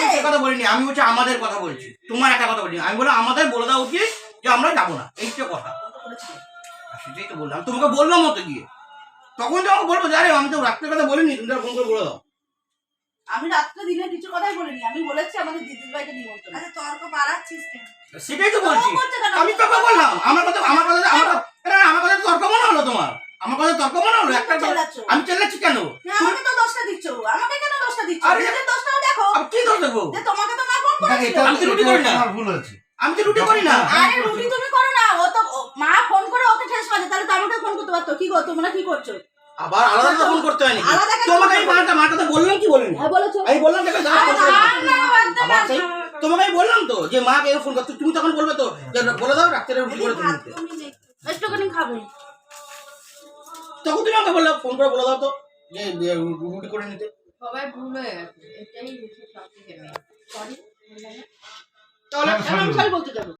কথা বলিনি আমি হচ্ছে আমাদের কথা বলছি। তোমার একটা কথা বলিনি। আমি বললাম আমাদের বলে দেওয়া উচিত যে আমরা যাব না। এই তো কথা। সেটাই তো বললাম। তোমাকে বললাম মতো গিয়ে। তখন তো আমাকে বলব যে আরে আমি তো রাত্রের কথা বলিনি তুমি তো ফোন করে বলে দাও। আমি রাত্রে দিনে কিছু কথাই বলিনি আমি বলেছি আমাদের দিদির বাড়িতে নিমন্ত্রণ। আচ্ছা তর্ক বাড়াচ্ছিস কেন? সেটাই তো বলছি? আমি তোকে বললাম। আমার কথা আমার কথা আমার কথা আমার কথা তর্ক মনে হলো তোমার? আমার কথা তর্ক মনে হলো? একটা আমি চেল্লাচ্ছি কেন? না, আমাকে তো দোষটা দিচ্ছ। আমাকে কেন দোষটা দিচ্ছ? আরে- দোষটাও দেখো আমি কি দোষ দেবো? যে তোমাকে তো না ফোন না, করেছিল এটা আমি তো রুটি করি না। ভুল হয়েছে। আমি তো রুটি করি না। আরে রুটি তুমি করো না। ও তো ও- মা ফোন করে ওকে ঠেস মাঝে তাহলে তো আমাকে ফোন করতে পারতো। কি গো তোমরা কি করছ? আবার আলাদা তো ফোন করতে হয় নাকি আলাদা কেন তোমাকে আমি ফোন মাটা মাটা তো বললাম কি বলিনি? হ্যাঁ বলেছ। আমি বললাম দেখো আরে করতে না, হবে। না, বাদ দে, আবার বাদ সেই দে। তোমাকে আমি বললাম তো যে মাকে এরকম ফোন করতে তুমি তখন বলবে তো যে বলে দাও রাত্রে রুটি করে তুমি নিতে। একটুখানি খাবে। তখন তুমি আমাকে বললে ফোন করে বলে দাও তো যে যে রুটি করে নিতে। সবাই ভুল হয়ে গেছে। এটাই হচ্ছে সব থেকে সরি চলো বলতে যাব।